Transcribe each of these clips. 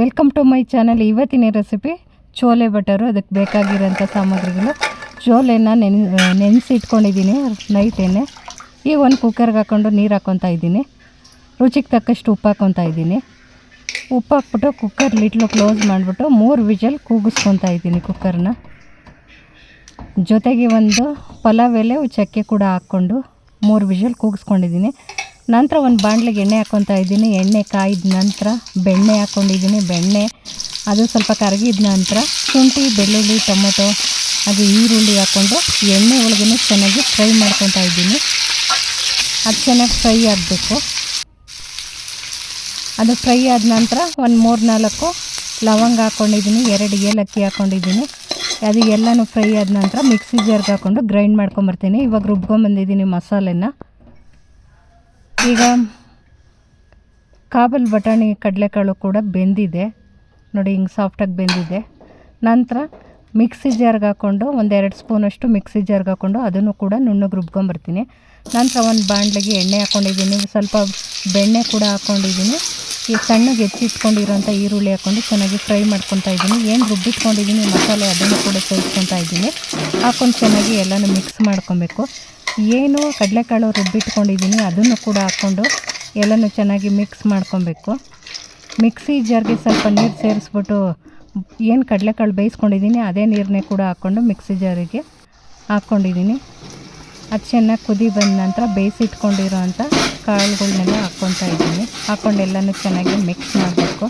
Welcome to my channel ಇವತ್ತಿನ recipe chole ಬಟರು ಅದಕ್ಕೆ ಬೇಕಾಗಿರೋಂಥ ಸಾಮಗ್ರಿಗಳು. ಚೋಲೆನ ನೆನೆ, ನೆನೆಸಿಟ್ಕೊಂಡಿದ್ದೀನಿ ನೈಟೇನೆ ಈಗ ಒಂದು ಕುಕ್ಕರ್ಗೆ ಹಾಕ್ಕೊಂಡು ನೀರು ಹಾಕ್ಕೊತಾ ಇದ್ದೀನಿ. ರುಚಿಗೆ ತಕ್ಕಷ್ಟು ಉಪ್ಪು ಹಾಕ್ಕೊತಾ ಇದ್ದೀನಿ. ಉಪ್ಪು ಹಾಕ್ಬಿಟ್ಟು ಕುಕ್ಕರ್ ಲಿಟ್ಲು ಕ್ಲೋಸ್ ಮಾಡಿಬಿಟ್ಟು ಮೂರು ವಿಜಲ್ ಕೂಗಿಸ್ಕೊತಾ ಇದ್ದೀನಿ ಕುಕ್ಕರ್ನ ಜೊತೆಗೆ ಒಂದು ಪಲಾವ್ ಎಲೆ ಚಕ್ಕೆ ಕೂಡ ಹಾಕ್ಕೊಂಡು ಮೂರು ವಿಷಲ್ ಕೂಗಿಸ್ಕೊಂಡಿದ್ದೀನಿ. ನಂತರ ಒಂದು ಬಾಣಲೆಗೆ ಎಣ್ಣೆ ಹಾಕ್ಕೊತಾ ಇದ್ದೀನಿ. ಎಣ್ಣೆ ಕಾಯಿದ ನಂತರ ಬೆಣ್ಣೆ ಹಾಕ್ಕೊಂಡಿದ್ದೀನಿ ಬೆಣ್ಣೆ, ಅದು ಸ್ವಲ್ಪ ಕರಗಿದ ನಂತರ ಶುಂಠಿ, ಬೆಳ್ಳುಳ್ಳಿ, ಟೊಮೊಟೊ, ಅದು ಈರುಳ್ಳಿ ಹಾಕ್ಕೊಂಡು ಎಣ್ಣೆ ಒಳಗೂ ಚೆನ್ನಾಗಿ ಫ್ರೈ ಮಾಡ್ಕೊತಾ ಇದ್ದೀನಿ. ಅದು ಚೆನ್ನಾಗಿ ಫ್ರೈ ಆಗಬೇಕು. ಅದು ಫ್ರೈ ಆದ ನಂತರ ಒಂದು ಮೂರು ನಾಲ್ಕು ಲವಂಗ ಹಾಕ್ಕೊಂಡಿದ್ದೀನಿ ಎರಡು ಏಲಕ್ಕಿ ಹಾಕ್ಕೊಂಡಿದ್ದೀನಿ ಅದು ಎಲ್ಲನೂ ಫ್ರೈ ಆದ ನಂತರ ಮಿಕ್ಸಿ ಜಾರ್ಗೆ ಹಾಕ್ಕೊಂಡು ಗ್ರೈಂಡ್ ಮಾಡ್ಕೊಂಬರ್ತೀನಿ ಇವಾಗ ರುಬ್ಕೊಂಬಂದಿದ್ದೀನಿ ಮಸಾಲೆನ. ಈಗ ಕಾಬಲ್ ಬಟಾಣಿ ಕಡಲೆಕಾಳು ಕೂಡ ಬೆಂದಿದೆ. ನೋಡಿ ಹಿಂಗೆ ಸಾಫ್ಟಾಗಿ ಬೆಂದಿದೆ. ನಂತರ ಮಿಕ್ಸಿ ಜಾರ್ಗೆ ಹಾಕ್ಕೊಂಡು ಒಂದೆರಡು ಸ್ಪೂನಷ್ಟು ಮಿಕ್ಸಿ ಜಾರ್ಗೆ ಹಾಕ್ಕೊಂಡು ಅದನ್ನು ಕೂಡ ನುಣ್ಣಗೆ ರುಬ್ಕೊಂಬರ್ತೀನಿ. ನಂತರ ಒಂದು ಬಾಂಡ್ಲಿಗೆ ಎಣ್ಣೆ ಹಾಕ್ಕೊಂಡಿದ್ದೀನಿ ಸ್ವಲ್ಪ ಬೆಣ್ಣೆ ಕೂಡ ಹಾಕ್ಕೊಂಡಿದ್ದೀನಿ ಈ ಸಣ್ಣಗೆ ಹೆಚ್ಚಿಟ್ಕೊಂಡಿರೋಂಥ ಈರುಳ್ಳಿ ಹಾಕ್ಕೊಂಡು ಚೆನ್ನಾಗಿ ಫ್ರೈ ಮಾಡ್ಕೊತಾ ಇದ್ದೀನಿ. ಏನು ರುಬ್ಬಿಟ್ಕೊಂಡಿದ್ದೀನಿ ಮಸಾಲೆ ಅದನ್ನು ಕೂಡ ಸೇರಿಸ್ಕೊತಾ ಇದ್ದೀನಿ. ಹಾಕ್ಕೊಂಡು ಚೆನ್ನಾಗಿ ಎಲ್ಲನೂ ಮಿಕ್ಸ್ ಮಾಡ್ಕೊಬೇಕು. ಏನು ಕಡಲೆಕಾಳು ರುಬ್ಬಿಟ್ಕೊಂಡಿದ್ದೀನಿ, ಅದನ್ನು ಕೂಡ ಹಾಕ್ಕೊಂಡು ಎಲ್ಲನೂ ಚೆನ್ನಾಗಿ ಮಿಕ್ಸ್ ಮಾಡ್ಕೊಬೇಕು. ಮಿಕ್ಸಿ ಜಾರ್ಗೆ ಸ್ವಲ್ಪ ನೀರು ಸೇರಿಸ್ಬಿಟ್ಟು ಏನು ಕಡಲೆಕಾಳು ಬೇಯಿಸ್ಕೊಂಡಿದ್ದೀನಿ, ಅದೇ ನೀರನ್ನೇ ಕೂಡ ಹಾಕ್ಕೊಂಡು ಮಿಕ್ಸಿ ಜಾರಿಗೆ ಹಾಕ್ಕೊಂಡಿದ್ದೀನಿ. ಅದು ಚೆನ್ನಾಗಿ ಕುದಿ ಬಂದ ನಂತರ ಬೇಯಿಸಿಟ್ಕೊಂಡಿರೋ ಅಂಥ ಕಾಳುಗಳನ್ನೆಲ್ಲ ಹಾಕ್ಕೊತಾ ಇದ್ದೀನಿ. ಹಾಕ್ಕೊಂಡು ಎಲ್ಲನೂ ಚೆನ್ನಾಗಿ ಮಿಕ್ಸ್ ಮಾಡಬೇಕು.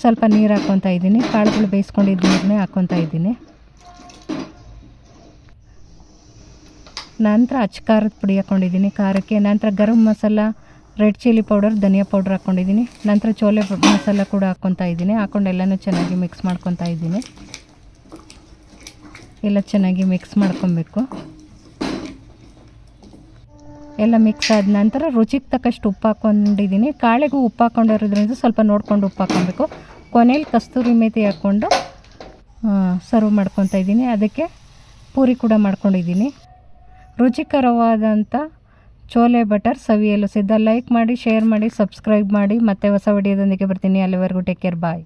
ಸ್ವಲ್ಪ ನೀರು ಹಾಕ್ಕೊತಾ ಇದ್ದೀನಿ. ಕಾಳುಗಳು ಬೇಯಿಸ್ಕೊಂಡಿದ್ದ ನೀರನ್ನೇ ಹಾಕ್ಕೊತಾ ಇದ್ದೀನಿ. ನಂತರ ಅಚ್ಚ ಖಾರದ ಪುಡಿ ಹಾಕ್ಕೊಂಡಿದ್ದೀನಿ ಖಾರಕ್ಕೆ ನಂತರ garam masala, red chilli powder, ಧನಿಯಾ ಪೌಡ್ರ್ ಹಾಕ್ಕೊಂಡಿದ್ದೀನಿ ನಂತರ ಚೋಲೆ ಮಸಾಲ ಕೂಡ ಹಾಕ್ಕೊತಾ ಇದ್ದೀನಿ, ಹಾಕ್ಕೊಂಡು ಎಲ್ಲನೂ ಚೆನ್ನಾಗಿ ಮಿಕ್ಸ್ ಮಾಡ್ಕೊತಾ ಇದ್ದೀನಿ. ಎಲ್ಲ ಚೆನ್ನಾಗಿ ಮಿಕ್ಸ್ ಮಾಡ್ಕೊಬೇಕು. ಎಲ್ಲ ಮಿಕ್ಸ್ ಆದ ನಂತರ ರುಚಿಗೆ ತಕ್ಕಷ್ಟು ಉಪ್ಪು ಹಾಕ್ಕೊಂಡಿದ್ದೀನಿ ಕಾಳೆಗೂ ಉಪ್ಪು ಹಾಕ್ಕೊಂಡಿರೋದ್ರಿಂದ ಸ್ವಲ್ಪ ನೋಡ್ಕೊಂಡು ಉಪ್ಪು ಹಾಕ್ಕೊಬೇಕು. ಕೊನೆಯಲ್ಲಿ ಕಸ್ತೂರಿ ಮೇಥಿ ಹಾಕ್ಕೊಂಡು ಸರ್ವ್ ಮಾಡ್ಕೊತಾ ಇದ್ದೀನಿ, ಅದಕ್ಕೆ ಪೂರಿ ಕೂಡ ಮಾಡ್ಕೊಂಡಿದ್ದೀನಿ. ರುಚಿಕರವಾದಂಥ ಚೋಲೆ ಬಟರ್ ಸವಿಯಲು ಸಿದ್ಧ. ಲೈಕ್ ಮಾಡಿ ಶೇರ್ ಮಾಡಿ ಸಬ್ಸ್ಕ್ರೈಬ್ ಮಾಡಿ. ಮತ್ತೆ ಹೊಸ ವಿಡಿಯೋದೊಂದಿಗೆ ಬರ್ತೀನಿ. ಅಲ್ಲಿವರೆಗೂ ಟೇಕ್ ಕೇರ್ ಬಾಯ್